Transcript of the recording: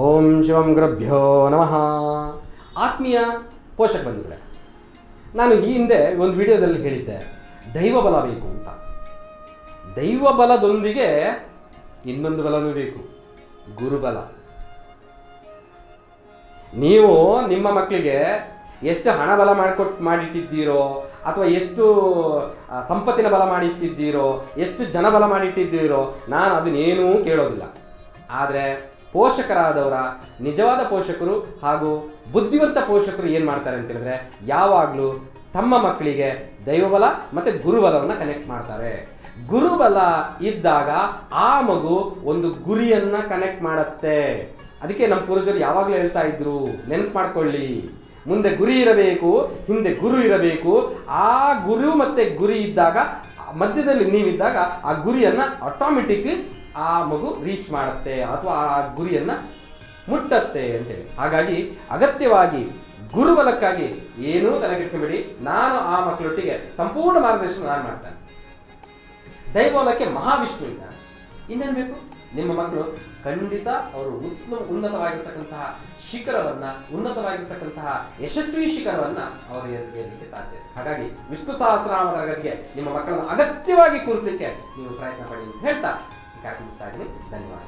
ಓಂ ಶಿವಂ ಗ್ರಭ್ಯೋ ನಮಃ. ಆತ್ಮೀಯ ಪೋಷಕ ಬಂಧುಗಳೇ, ನಾನು ಈ ಹಿಂದೆ ಒಂದು ವಿಡಿಯೋದಲ್ಲಿ ಹೇಳಿದ್ದೆ, ದೈವ ಬಲ ಬೇಕು ಅಂತ. ದೈವ ಬಲದೊಂದಿಗೆ ಇನ್ನೊಂದು ಬಲನೂ ಬೇಕು, ಗುರುಬಲ. ನೀವು ನಿಮ್ಮ ಮಕ್ಕಳಿಗೆ ಎಷ್ಟು ಹಣ ಬಲ ಮಾಡಿಕೊಟ್, ಮಾಡಿಟ್ಟಿದ್ದೀರೋ, ಅಥವಾ ಎಷ್ಟು ಸಂಪತ್ತಿನ ಬಲ ಮಾಡಿಟ್ಟಿದ್ದೀರೋ, ಎಷ್ಟು ಜನ ಬಲ ಮಾಡಿಟ್ಟಿದ್ದೀರೋ, ನಾನು ಅದನ್ನೇನೂ ಕೇಳೋದಿಲ್ಲ. ಆದರೆ ಪೋಷಕರಾದವರ, ನಿಜವಾದ ಪೋಷಕರು ಹಾಗೂ ಬುದ್ಧಿವಂತ ಪೋಷಕರು ಏನು ಮಾಡ್ತಾರೆ ಅಂತ ಹೇಳಿದ್ರೆ ಯಾವಾಗಲೂ ತಮ್ಮ ಮಕ್ಕಳಿಗೆ ದೈವಬಲ ಮತ್ತು ಗುರುಬಲವನ್ನು ಕನೆಕ್ಟ್ ಮಾಡ್ತಾರೆ. ಗುರುಬಲ ಇದ್ದಾಗ ಆ ಮಗು ಒಂದು ಗುರಿಯನ್ನ ಕನೆಕ್ಟ್ ಮಾಡುತ್ತೆ. ಅದಕ್ಕೆ ನಮ್ಮ ಪೂರ್ವಜರು ಯಾವಾಗಲೂ ಹೇಳ್ತಾ ಇದ್ರು, ನೆನಪು ಮಾಡ್ಕೊಳ್ಳಿ. ಮುಂದೆ ಗುರಿ ಇರಬೇಕು, ಹಿಂದೆ ಗುರು ಇರಬೇಕು. ಆ ಗುರು ಮತ್ತೆ ಗುರಿ ಇದ್ದಾಗ ಮಧ್ಯದಲ್ಲಿ ನೀವಿದ್ದಾಗ ಆ ಗುರಿಯನ್ನ ಆಟೋಮೆಟಿಕ್ಲಿ ಆ ಮಗು ರೀಚ್ ಮಾಡುತ್ತೆ ಅಥವಾ ಆ ಗುರಿಯನ್ನ ಮುಟ್ಟತ್ತೆ ಅಂತೇಳಿ ಹಾಗಾಗಿ ಅಗತ್ಯವಾಗಿ ಗುರುಬಲಕ್ಕಾಗಿ ಏನೂ ತಲೆಕೆಡಿಸ್ಕೊಬೇಡಿ. ನಾನು ಆ ಮಕ್ಕಳೊಟ್ಟಿಗೆ ಸಂಪೂರ್ಣ ಮಾರ್ಗದರ್ಶನ ನಾನು ಮಾಡ್ತೇನೆ. ದೈವೋಲಕ್ಕೆ ಮಹಾವಿಷ್ಣು ಇದ್ದಾನೆ. ಇನ್ನೇನು ಬೇಕು? ನಿಮ್ಮ ಮಕ್ಕಳು ಖಂಡಿತ ಅವರು ಉತ್ತಮ ಉನ್ನತವಾಗಿರ್ತಕ್ಕಂತಹ ಶಿಖರವನ್ನ, ಉನ್ನತವಾಗಿರ್ತಕ್ಕಂತಹ ಯಶಸ್ವಿ ಶಿಖರವನ್ನ ಅವರು ಏರಲಿಕ್ಕೆ ಸಾಧ್ಯ. ಹಾಗಾಗಿ ವಿಷ್ಣು ತರಗತಿಗೆ ನಿಮ್ಮ ಮಕ್ಕಳನ್ನು ಅಗತ್ಯವಾಗಿ ಕೂರಿಸಲಿಕ್ಕೆ ನೀವು ಪ್ರಯತ್ನ ಪಡಿ ಅಂತ ಹೇಳ್ತಾ ಈ ಕಾರ್ಯಕ್ರಮ ಧನ್ಯವಾದಗಳು. ಧನ್ಯವಾದ